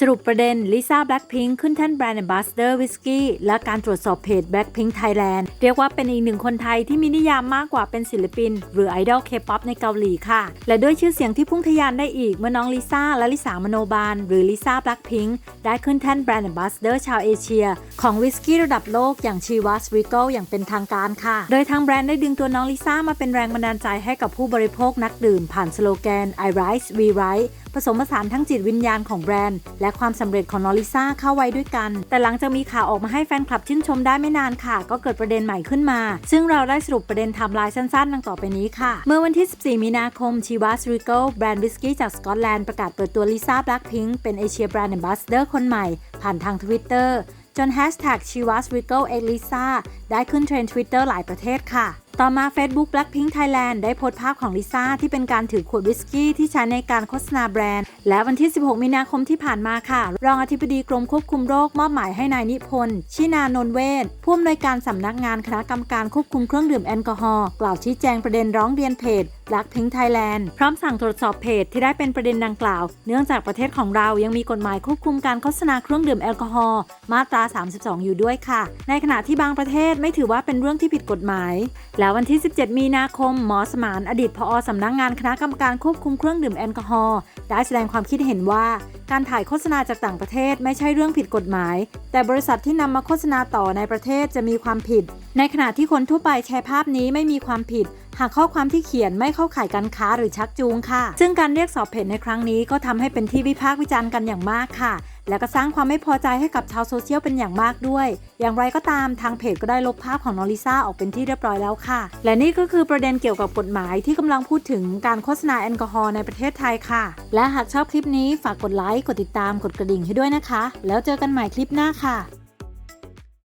สรุปประเด็นลิซ่าแบล็ p พิงค์ขึ้นแท่นแบรนด์ a อ b บ s สเดอร์วิสกี้และการตรวจสอบเพจ Blackpink Thailand เรียกว่าเป็นอีกหนึ่งคนไทยที่มีนิยามมากกว่าเป็นศิลปิน หรือไอดอลเคป๊อปในเกาหลีค่ะ และด้วยชื่อเสียงที่พุ่งทะยานได้อีก เมื่อน้องลิซ่าและลิสามโนบาล หรือลิซ่าแบล็ p พิงค์ได้ขึ้นแท่นแบรนด์ a อ b บ s สเดอร์ชาวเอเชีย ของวิสกี้ระดับโลกอย่างชีวัสริโกอย่างเป็นทางการค่ะ โดยทางแบรนด์ได้ดึงตัวน้องลิซ่ามาเป็นแรงบันดาลใจให้กับผู้บริโภคนักดื่มผ่านสโลแกน I Rise We Rise ผสมผสานทั้งจิตวิญญาณของแบรนด์และและความสำเร็จของนอริซ่าเข้าไว้ด้วยกัน แต่หลังจากมีข่าวออกมาให้แฟนคลับชื่นชมได้ไม่นานค่ะ ก็เกิดประเด็นใหม่ขึ้นมา ซึ่งเราได้สรุปประเด็นไทม์ไลน์สั้นๆ ดังต่อไปนี้ค่ะ เมื่อวันที่ 14 มีนาคมชีวาสริโกแบรนด์วิสกี้จากสกอตแลนด์ประกาศเปิดตัวลิซ่าแบล็ p พิงค์เป็นเอเชียแบรนด์ a อ b บ s สเดอร์คนใหม่ ผ่านทางทวิตเตอร์จนแฮชแท็กชีวัสริโกเอลิซ่าได้ขึ้นเทรนด์ทวิตเตอร์หลายประเทศค่ะ ต่อมา Facebook Blackpink Thailand ได้โพสต์ภาพของลิซ่าที่เป็นการถือขวดวิสกี้ที่ใช้ในการโฆษณาแบรนด์ และวันที่ 16 มีนาคมที่ผ่านมาค่ะ รองอธิบดีกรมควบคุมโรคมอบหมายให้นายนิพนธ์ชินานนเวศผู้อำนวยการสำนักงานคณะกรรมการควบคุมเครื่องดื่มแอลกอฮอล์กล่าวชี้แจงประเด็นร้องเรียนเพจ Blackpink Thailand พร้อมสั่งตรวจสอบเพจที่ได้เป็นประเด็นดังกล่าว เนื่องจากประเทศของเรายังมีกฎหมายควบคุมการโฆษณาเครื่องดื่มแอลกอฮอล์มาตรา 32 อยู่ด้วยค่ะ ในขณะที่บางประเทศไม่ถือว่าเป็นเรื่องที่ผิดกฎหมาย แล้ววันที่ 17 มีนาคม หมอสมานอดีตผอสำนักงงานคณะกรรมการควบคุมเครื่องดื่มแอลกอฮอล์ได้แสดงความคิดเห็นว่า การถ่ายโฆษณาจากต่างประเทศไม่ใช่เรื่องผิดกฎหมาย แต่บริษัทที่นำมาโฆษณาต่อในประเทศจะมีความผิด ในขณะที่คนทั่วไปแชร์ภาพนี้ไม่มีความผิด หากข้อความที่เขียนไม่เข้าข่ายการค้าหรือชักจูงค่ะ ซึ่งการเรียกสอบเพจในครั้งนี้ก็ทำให้เป็นที่วิพากษ์วิจารณ์กันอย่างมากค่ะ และก็สร้างความไม่พอใจให้กับชาวโซเชียลเป็นอย่างมากด้วย อย่างไรก็ตามทางเพจก็ได้ลบภาพของน้องลิซ่าออกเป็นที่เรียบร้อยแล้วค่ะ และนี่ก็คือประเด็นเกี่ยวกับกฎหมายที่กำลังพูดถึงการโฆษณาแอลกอฮอล์ในประเทศไทยค่ะ และหากชอบคลิปนี้ฝากกดไลค์ กดติดตาม กดกระดิ่งให้ด้วยนะคะ แล้วเจอกันใหม่คลิปหน้าค่ะ